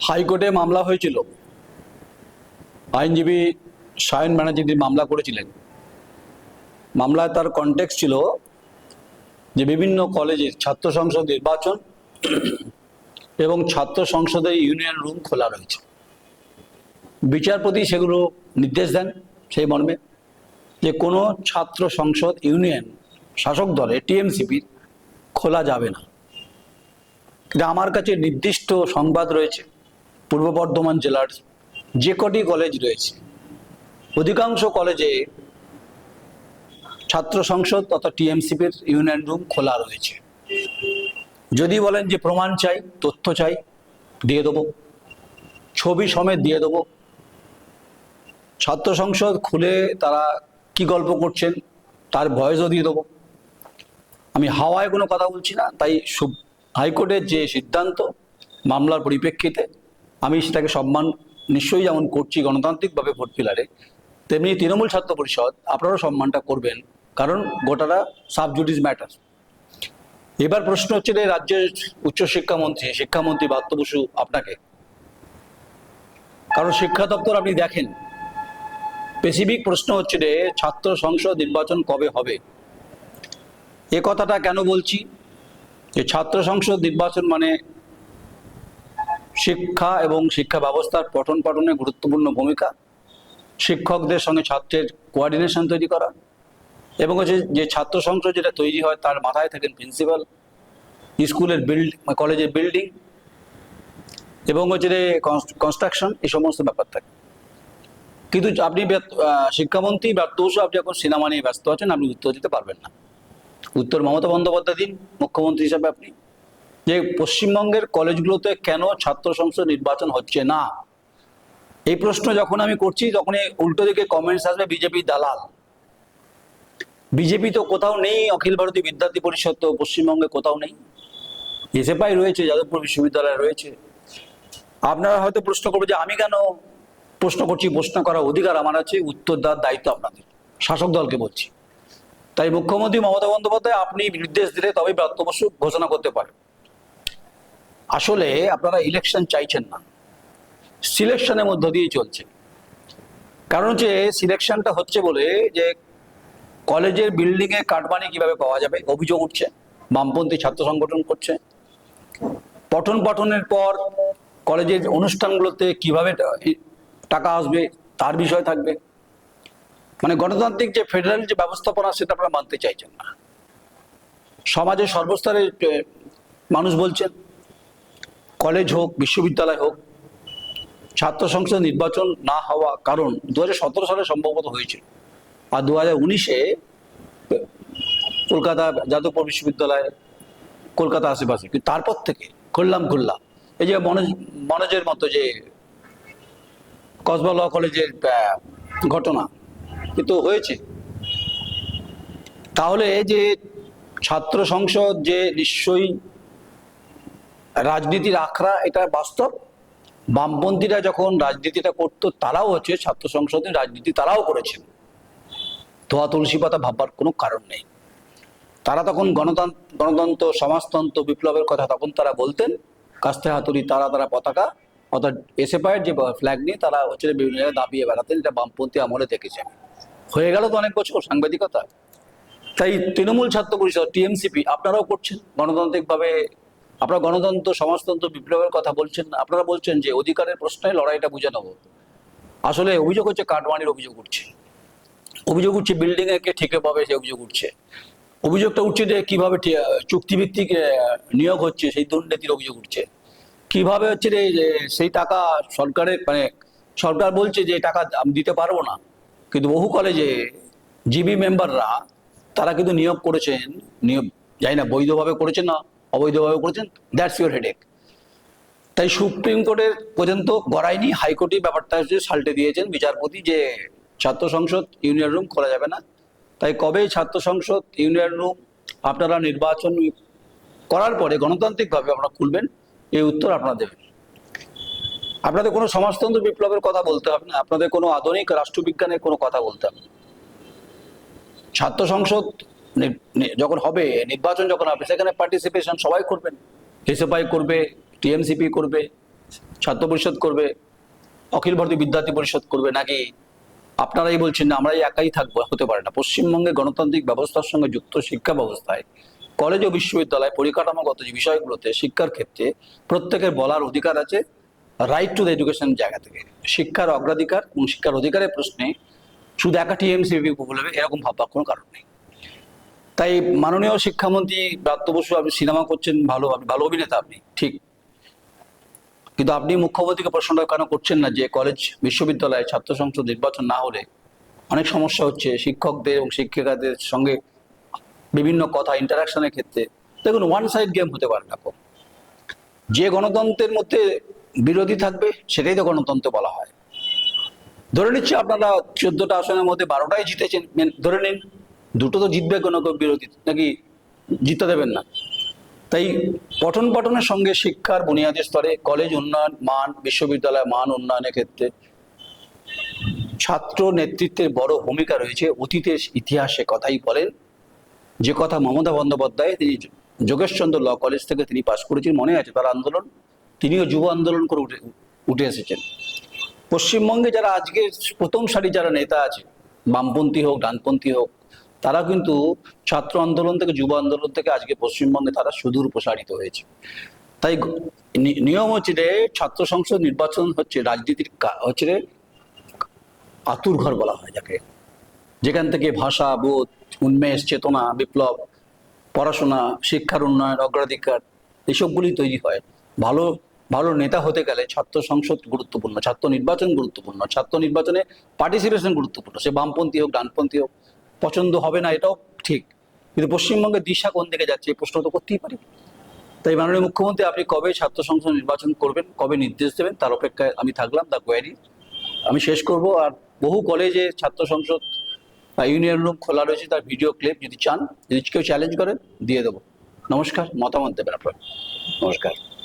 হাইকোর্টে মামলা হয়েছিল। আইনজীবী সায়ন ব্যানার্জি তিনি মামলা করেছিলেন। মামলায় তার কন্টেক্স ছিল যে বিভিন্ন কলেজের ছাত্র সংসদ নির্বাচন এবং ছাত্র সংসদের ইউনিয়ন রুম খোলা রয়েছে। বিচারপতি সেগুলো নির্দেশ দেন সেই মর্মে যে কোনো ছাত্র সংসদ ইউনিয়ন শাসক দলে টিএমসিপির খোলা যাবে না। কিন্তু আমার কাছে নির্দিষ্ট সংবাদ রয়েছে। পূর্ব বর্ধমান জেলার যে কটি কলেজ রয়েছে, অধিকাংশ কলেজে ছাত্র সংসদ তথা টিএমসিপির ইউনিয়ন রুম খোলা রয়েছে। যদি বলেন যে প্রমাণ চাই, তথ্য চাই, দিয়ে দেবো। ছবি সমেত দিয়ে দেবো। ছাত্র সংসদ খুলে তারা কি গল্প করছেন, তার ভয়েসও দিয়ে দেবো। আমি হাওয়ায় কোনো কথা বলছি না, তাই হাইকোর্টের যে সিদ্ধান্ত, মামলার পরিপ্রেক্ষিতে আমি সেটাকে সম্মান নিশ্চয়ই যেমন করছি গণতান্ত্রিকভাবে ভোট পিলারে, তেমনি তৃণমূল ছাত্র পরিষদ আপনারাও সম্মানটা করবেন, কারণ গোটাটা সাব জুডিস ম্যাটার। এবার প্রশ্ন হচ্ছে যে রাজ্যের উচ্চশিক্ষামন্ত্রী শিক্ষামন্ত্রী বাত্য বসু আপনাকে? কারণ শিক্ষা দপ্তর আপনি দেখেন স্পেসিফিক প্রশ্ন হচ্ছে যে ছাত্র সংসদ নির্বাচন কবে হবে? এ কথাটা কেন বলছি? যে ছাত্র সংসদ নির্বাচন মানে শিক্ষা এবং শিক্ষা ব্যবস্থার পঠন পাঠনে গুরুত্বপূর্ণ ভূমিকা। শিক্ষকদের সঙ্গে ছাত্রের কোয়ার্ডিনেশন তৈরি করা এবং হচ্ছে যে ছাত্র সংসদ যেটা তৈরি হয় তার মাথায় থাকেন প্রিন্সিপাল স্কুলের বিল্ড কলেজের বিল্ডিং এবং হচ্ছে যে কনস্ট্রাকশন এই সমস্ত ব্যাপার থাকে। কিন্তু আপনি শিক্ষামন্ত্রী ব্যর্থ বসু আপনি এখন সিনেমা নিয়ে ব্যস্ত আছেন, আপনি উত্তর দিতে পারবেন না। উত্তর মমতা বন্দ্যোপাধ্যায় দিন, মুখ্যমন্ত্রী হিসাবে আপনি যে পশ্চিমবঙ্গের কলেজগুলোতে কেন ছাত্র সংসদ নির্বাচন হচ্ছে না? এই প্রশ্ন যখন আমি করছি তখন উল্টো দিকে কমেন্টস আসবে বিজেপি দালাল। বিজেপি তো কোথাও নেই, অখিল ভারতীয় বিদ্যার্থী পরিষদ তো পশ্চিমবঙ্গে কোথাও নেই। এসএফআই রয়েছে, যাদবপুর বিশ্ববিদ্যালয় রয়েছে। আপনারা হয়তো প্রশ্ন করবে যে আমি কেন প্রশ্ন করছি? প্রশ্ন করার অধিকার আমার আছে, উত্তর দেওয়ার দায়িত্ব আপনাদের। শাসক দলকে বলছি। তাই মুখ্যমন্ত্রী মমতা বন্দ্যোপাধ্যায়, আপনি নির্দেশ দিলে তবে ব্রাত্যবসু ঘোষণা করতে পারেন। আসলে আপনারা ইলেকশন চাইছেন না। সিলেকশনের মধ্য দিয়ে চলছে। কারণ যে সিলেকশনটা হচ্ছে বলে যে কলেজের বিল্ডিং এ কাটবানি কীভাবে পাওয়া যাবে? অভিযোগ উঠছে, বামপন্থী ছাত্র সংগঠন করছে। পঠন পাঠনের পর কলেজের অনুষ্ঠানগুলোতে কীভাবে টাকা আসবে, তার বিষয় থাকবে। মানে গণতান্ত্রিক যে ফেডারেল যে ব্যবস্থাপনা, সেটা আপনারা মানতে চাইছেন না। সমাজের সর্বস্তরের মানুষ বলছেন কলেজ হোক, বিশ্ববিদ্যালয় হোক, ছাত্র সংসদ নির্বাচন না হওয়া কারণ দু হাজার সতেরো সালে সম্ভবত হয়েছিল। আর দু হাজার উনিশে কলকাতা, যাদবপুর বিশ্ববিদ্যালয়, কলকাতা আশেপাশে। কিন্তু তারপর থেকে খুললাম খুললাম। এই যে মনোজ, মনোজের মতো যে কসবা ল কলেজের ঘটনা কিন্তু হয়েছে। তাহলে যে ছাত্র সংসদ যে নিশ্চয়ই রাজনীতির আখড়া এটা বাস্তব। বামপন্থীরা যখন রাজনীতিটা করতো, তারাও হচ্ছে ছাত্র সংসদে রাজনীতি তারাও করেছেন। ধোয়া তুলসী পাতা ভাববার কোনো কারণ নেই। তারা তখন গণতন্ত্র গণতন্ত্র, সমাজতন্ত্র, বিপ্লবের কথা তখন তারা বলতেন। কাস্তে হাতুড়ি, তারা তারা পতাকা। অর্থাৎ এসএফআইয়ের যে ফ্ল্যাগ নিয়ে তারা হচ্ছে বিভিন্ন জায়গায় দাবিয়ে বেড়াতেন এটা বামপন্থী আমলে দেখেছে হয়ে গেল তো অনেক বছর সাংবাদিকতা। তাই তৃণমূল ছাত্র পরিষদ, টিএমসিপি, আপনারাও করছেন গণতান্ত্রিকভাবে আপনারা গণতন্ত্র, সমাজতন্ত্র, বিপ্লবের কথা বলছেন, আপনারা বলছেন যে অধিকারের প্রশ্নে লড়াইটা বুঝে নেব। আসলে অভিযোগ হচ্ছে কাটমানির অভিযোগ উঠছে। অভিযোগ উঠছে বিল্ডিং এ কে ঠিকে পাবে সে অভিযোগ উঠছে। অভিযোগটা উঠছে যে কীভাবে চুক্তিভিত্তিক নিয়োগ হচ্ছে, সেই দুর্নীতির অভিযোগ উঠছে। কীভাবে হচ্ছে রে সেই টাকা সরকারের মানে সরকার বলছে যে টাকা আমি দিতে পারব না। কিন্তু বহু কলেজে জিবি মেম্বাররা তারা কিন্তু নিয়োগ করেছেন, নিয়োগ জানি না, বৈধভাবে করেছেন না অবৈধভাবে করেছেন দ্যাটস ইউর হেডেক তাই সুপ্রিম কোর্টের পর্যন্ত গড়ায়নি হাইকোর্টই ব্যাপারটা হচ্ছে সাল্টে দিয়েছেন বিচারপতি যে ছাত্র সংসদ ইউনিয়ন রুম খোলা যাবে না। তাই কবে ছাত্র সংসদ ইউনিয়ন রুম আপনারা নির্বাচন করার পরে গণতান্ত্রিকভাবে আপনারা খুলবেন, এই উত্তর আপনারা দেবেন। আপনাদের কোনো সমাজতন্ত্র বিপ্লবের কথা বলতে হবে না, আপনাদের কোনো আধুনিক রাষ্ট্রবিজ্ঞানের কোনো কথা বলতে হবে না। ছাত্র সংসদ যখন হবে, নির্বাচন যখন হবে, সেখানে পার্টিসিপেশন সবাই করবেন এসএফআই করবে, টিএমসিপি করবে, ছাত্র পরিষদ করবে, অখিল ভারতীয় বিদ্যার্থী পরিষদ করবে, নাকি আপনারাই বলছেন না, আমরাই একাই থাকব, হতে পারে না। পশ্চিমবঙ্গে গণতান্ত্রিক ব্যবস্থার সঙ্গে যুক্ত শিক্ষা ব্যবস্থায় কলেজ ও বিশ্ববিদ্যালয় পরিকাঠামোগত যে বিষয়গুলোতে শিক্ষার ক্ষেত্রে প্রত্যেকের বলার অধিকার আছে রাইট টু দ্য এডুকেশন জায়গা থেকে। শিক্ষার অগ্রাধিকার এবং শিক্ষার অধিকারের প্রশ্নে শুধু একা টিএমসি বলবে এরকম ভাববার কোনো কারণ নেই। তাই মাননীয় শিক্ষামন্ত্রী ব্রাত্য বসু, আপনি সিনেমা করছেন ভালো ভালো অভিনেতা আপনি, ঠিক। কিন্তু আপনি মুখ্যমন্ত্রীকে প্রশ্নটা কেন করছেন না যে কলেজ, বিশ্ববিদ্যালয়ে, ছাত্র সংসদ নির্বাচন না হলে অনেক সমস্যা হচ্ছে শিক্ষকদের এবং শিক্ষিকাদের সঙ্গে বিভিন্ন কথা ইন্টারাকশনের ক্ষেত্রে। দেখুন ওয়ান সাইড গেম হতে পারে না। যে গণতন্ত্রের মধ্যে বিরোধী থাকবে, সেটাই তো গণতন্ত্র বলা হয়। ধরে নিচ্ছি আপনারা চোদ্দটা আসনের মধ্যে বারোটাই জিতেছেন, ধরে নিন। দুটো তো জিতবে কোনো বিরোধী, নাকি জিততে দেবেন না? তাই পঠন পাঠনের সঙ্গে শিক্ষার বুনিয়াদী স্তরে কলেজ উন্নয়ন মান, বিশ্ববিদ্যালয় মান উন্নয়নের ক্ষেত্রে ছাত্র নেতৃত্বের বড় ভূমিকা রয়েছে। অতীতের ইতিহাসে কথাই বলেন, যে কথা মমতা বন্দ্যোপাধ্যায়, তিনি যোগেশচন্দ্র ল কলেজ থেকে তিনি পাশ করেছেন, মনে আছে তার আন্দোলন? তিনিও যুব আন্দোলন করে উঠে উঠে এসেছেন। পশ্চিমবঙ্গে যারা আজকে প্রথম সারি যারা নেতা আছে, বামপন্থী হোক, ডানপন্থী হোক তারা কিন্তু ছাত্র আন্দোলন থেকে, যুব আন্দোলন থেকে আজকে পশ্চিমবঙ্গে তারা সুদূর প্রসারিত হয়েছে। তাই নিয়ম হচ্ছে যে ছাত্র সংসদ নির্বাচন হচ্ছে রাজনীতির হচ্ছে আতুর ঘর বলা হয় যাকে। যেখান থেকে ভাষা, বোধ, উন্মেষ, চেতনা, বিপ্লব, পড়াশোনা, শিক্ষার উন্নয়ন, অগ্রাধিকার এসবগুলি তৈরি হয়। ভালো ভালো নেতা হতে গেলে ছাত্র সংসদ গুরুত্বপূর্ণ, ছাত্র নির্বাচন গুরুত্বপূর্ণ, ছাত্র নির্বাচনে পার্টিসিপেশন গুরুত্বপূর্ণ। সে বামপন্থী হোক, ডানপন্থী হোক পছন্দ হবে না, এটাও ঠিক। কিন্তু পশ্চিমবঙ্গের দিশা কোন দিকে যাচ্ছে, এই প্রশ্ন তো করতেই পারি। তাই মাননীয় মুখ্যমন্ত্রী, আপনি কবে ছাত্র সংসদ নির্বাচন করবেন, কবে নির্দেশ দেবেন, তার অপেক্ষায় আমি থাকলাম দ্য কোয়ারি। আমি শেষ করব, আর বহু কলেজে ছাত্র সংসদ বা ইউনিয়ন রুম খোলা রয়েছে, তার ভিডিও ক্লিপ যদি চান, যদি কেউ চ্যালেঞ্জ করেন দিয়ে দেবো। নমস্কার, মতামত দেবেন আপনার। নমস্কার।